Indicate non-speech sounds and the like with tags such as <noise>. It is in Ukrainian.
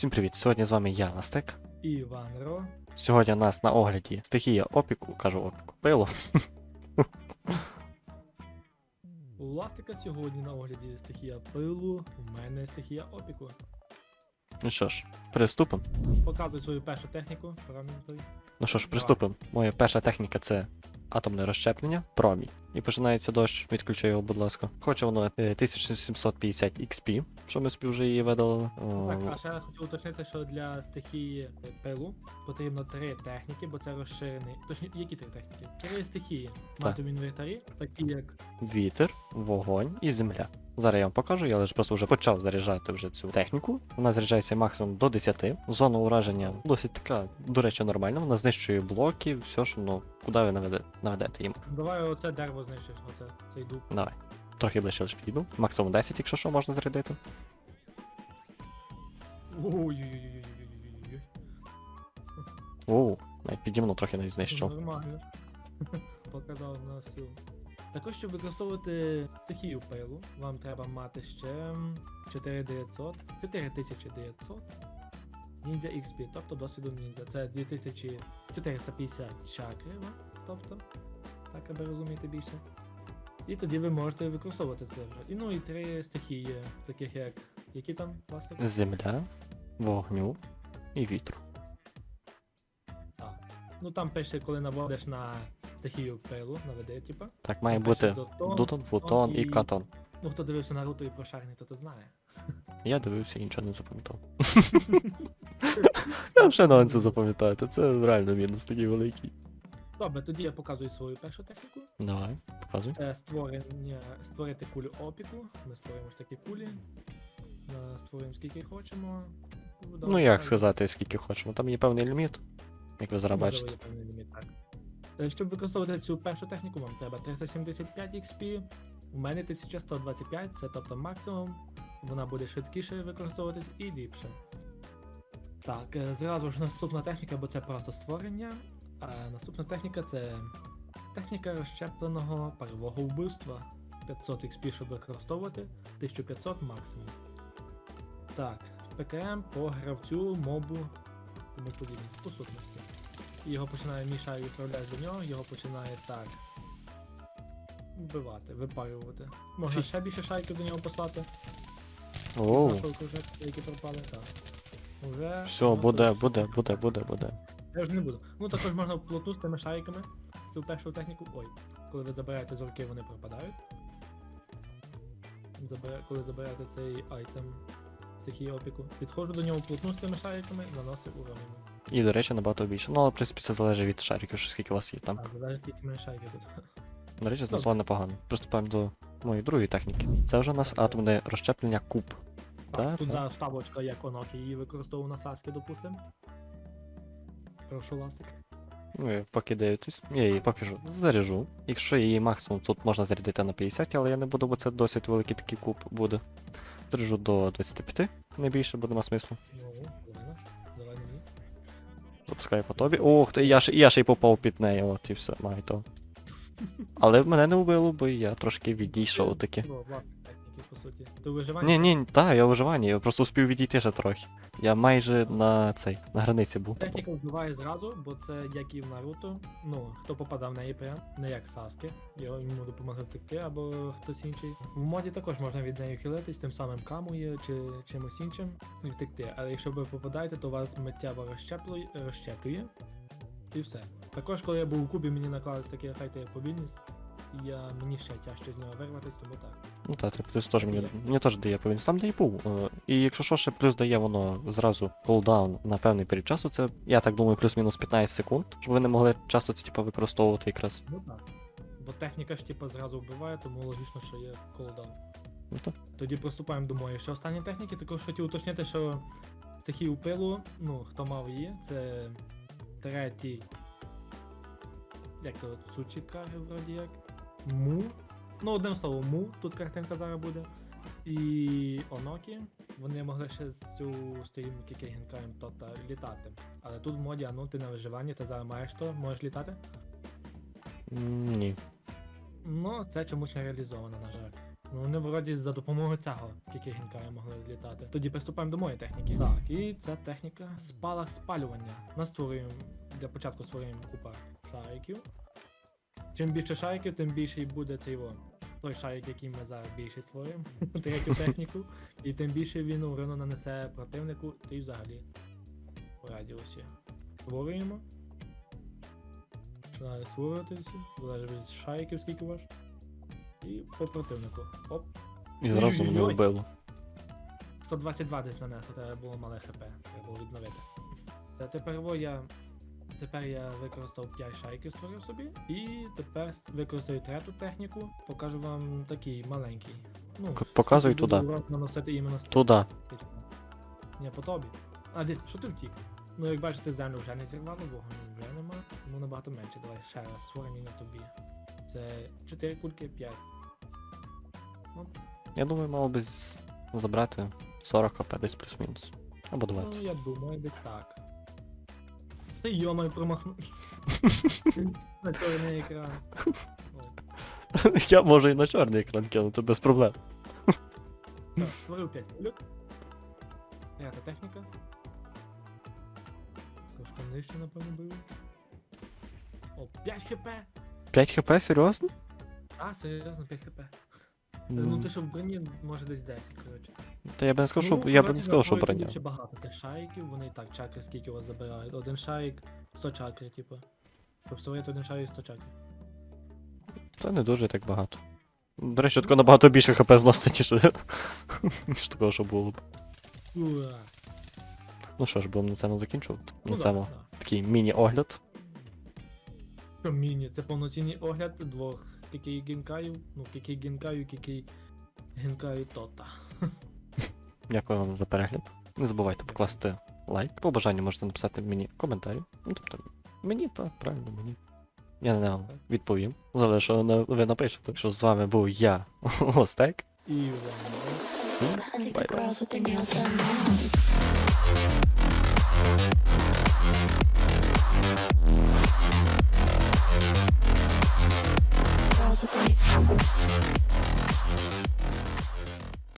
Всім привіт! Сьогодні з вами я, Настек. І Іван Ро. Сьогодні у нас на огляді стихія опіку, кажу опіку, пило. У Ластика сьогодні на огляді стихія пилу, у мене стихія опіку. Ну що ж, приступимо. Показуй свою першу техніку, параметри. Ну що ж, приступимо. Моя перша техніка це атомне розщеплення, промінь. І починається дощ, відключаю його, будь ласка. Хоче воно е, 1750 XP, що ми собі вже її видалили. Так, а ще я хотів уточнити, що для стихії е, пилу потрібно три техніки, бо це розширений. Точні, які три техніки? Три стихії мати в інвентарі, такі як Вітер, вогонь і земля. Зараз я вам покажу, я лише просто вже почав заряджати вже цю техніку. Вона заряджається максимум до 10. Зона ураження досить така, до речі, нормальна. Вона знищує блоки, все, що ну, куди ви наведете їм. давай оце дерево знищиш, оце цей дуб. Давай. Трохи ближче лише підійду. Максимум 10, якщо що, можна зарядити. Ой-ой-ой-ой-ой-ой-ой. Оу, навіть підімно трохи навіть знищив. Нормально. Показав на всю. Також, щоб використовувати стихію пилу, вам треба мати ще 4900, 4900 ніндзя XP, тобто досвіду ніндзя. Це 2450 чакри, тобто, так аби розуміти більше. І тоді ви можете використовувати це вже. І ну і три стихії, таких як. Які там пластик? Земля, вогню і вітру. Так. Ну там пише, коли наводиш на стихію пилу, наведе, типа. Так, має Там бути дотон, дутон, футон і і- катон. Ну, хто дивився Наруто і прошарений, то то знає. Я дивився і нічого не запам'ятав. <laughs> Я вже нонси запам'ятати, це реально мінус такий великий. Добре, тоді я показую свою першу техніку. Давай, показуй. Це створення, створити кулю опіку. Ми створюємо ось такі кулі. Е, Створюємо скільки хочемо. Ну як сказати, скільки хочемо. Там є певний ліміт, як ви зараз бачите. певний ліміт, так. Е, Щоб використовувати цю першу техніку, вам треба 375 XP. У мене 1125, це тобто максимум. Вона буде швидкіше використовуватись і ліпше. Так, е, зразу ж наступна техніка, бо це просто створення. А наступна техніка це техніка розщепленого парового вбивства. 500 XP, щоб використовувати, 1500 максимум. Так, ПКМ по гравцю, мобу, тому подібне, по сутності. І Його починає мішаю відправляти до нього, його починає так. Вбивати, випарювати. Можна ще більше шайків до нього послати. Оу, Нашого кружечка, які пропали, так. Уже. все, буде, буде, буде, буде, буде. Я вже не буду. Ну також можна вплотну з тими шайками. Цю першу техніку. Ой, коли ви забираєте з руки, вони пропадають. Забира... Коли забираєте цей айтем стихії опіку. Підходжу до нього вплотну з тими шариками, наносив урон. І, до речі, набагато більше. Ну, але в принципі це залежить від шариків, що скільки у вас є там. Так, залежить тільки мене шарики тут. До речі, Добре. знесло непогано. Приступаємо до моєї другої техніки. Це вже у нас атомне розщеплення куб. Так, Так, тут так. зараз ставочка, як Онокі її використовував на Саскі, допустим. Прошу ластик. Ну, і поки дивитесь, я її поки що заряжу. Якщо її максимум тут можна зарядити на 50, але я не буду, бо це досить великий такий куб буде. Заряжу до 25, не більше, бо нема смислу. Ну. Запускаю по тобі. Ох ти, я ще, я ще й попав під неї, от і все, маю то. Але мене не вбило, бо я трошки відійшов таки. Суті. Ти виживання? Ні, ні, так, я у виживанні, я просто успів відійти ще трохи. Я майже на цей, на границі був. Техніка вбиває зразу, бо це як і в Наруто. Ну, хто попадав в неї прям, не як Саске, його йому допомогли втекти або хтось інший. В моді також можна від неї хилитись, тим самим камує чи чимось іншим і втекти. Але якщо ви попадаєте, то вас миттєво розщеплює, розщеплює і все. Також, коли я був у кубі, мені наклалось таке хайте повільність, і я мені ще тяжче з нього вирватись, тому так. Ну так, це плюс теж мені, мені теж дає повинність. Там де і був. Е, І якщо що, ще плюс дає воно зразу кулдаун на певний період часу, це, я так думаю, плюс-мінус 15 секунд, щоб ви не могли часто це типу, використовувати якраз. Ну так. Бо техніка ж типу зразу вбиває, тому логічно, що є колодаун. Ну, так. Тоді приступаємо до моєї ще останньої техніки. Також хотів уточнити, що стихію пилу, ну, хто мав її, це третій. Як то Цучікаги, вроді як. Му. Ну, одним словом, му, тут картинка зараз буде. І Онокі. Вони могли ще з цю сторінку Кейгенкаєм Тота літати. Але тут в моді, а ну ти на виживанні, ти зараз маєш то, можеш літати. Ні. Ну, це чомусь не реалізовано, на жаль. Ну, вони вроді за допомогою цього тільки гінкая могли літати. Тоді приступаємо до моєї техніки. Так, і ця техніка спалах спалювання. Нас створюємо для початку створюємо купа шариків. Чим більше шариків, тим більший буде цей во. Той шарик, який ми зараз більше створюємо, <laughs> третю техніку, і тим більше він урону нанесе противнику, й взагалі по радіусі. Створюємо. Починаю створювати всі, залежить від шариків, скільки ваш. І по противнику. Оп. І зразу мене вбило. 122 десь нанесло, треба було мале хп, треба було відновити. Та тепер я. Тепер я використав 5 шайків створив собі. І тепер використаю третю техніку. Покажу вам такий маленький. Ну, показуй туди. Туди. Ні, по тобі. А де, що ти втік? Ну, як бачите, землю вже не зірвало, вогонь вже нема. Тому набагато менше. Давай ще раз створимо і на тобі. Це 4 кульки, 5. Я думаю, мало би забрати 40 хп десь плюс-мінус. Або 20. Ну, я думаю, десь так. Та йомай промахнув. <laughs> На чорний екран. Я можу і на чорний екран кинути без проблем. Так, створив 5 кульок. П'ята техніка. Трошки нижче, напевно, було. О, 5 хп! 5 хп, серйозно? А, серйозно, 5 хп. Ну М, ти що в броні може десь 10, коротше. Та я б не сказав, що Ну, я б не сказав, що броня. Дуже багато тих шариків, вони і так чакри скільки у вас забирають. Один шарик 100 чакри, типу. Щоб створити один шарик 100 чакрів. Це не дуже так багато. До речі, тако набагато більше хп зносить, ніж, <laughs> ніж такого, що було б. Ура! Ну що ж, будемо на цьому закінчувати. Ну На да, цьому да. такий міні-огляд. Що міні, це повноцінний огляд двох кікей гінкаю, ну кікей гінкаю, кікей гінкаю тота. Дякую вам за перегляд. Не забувайте покласти лайк. По бажанню можете написати мені коментарі. Ну, тобто, мені то правильно мені. Я не відповім. Залежно, що ви напишете. Так що з вами був я, <laughs> Лостек. І Bye-bye.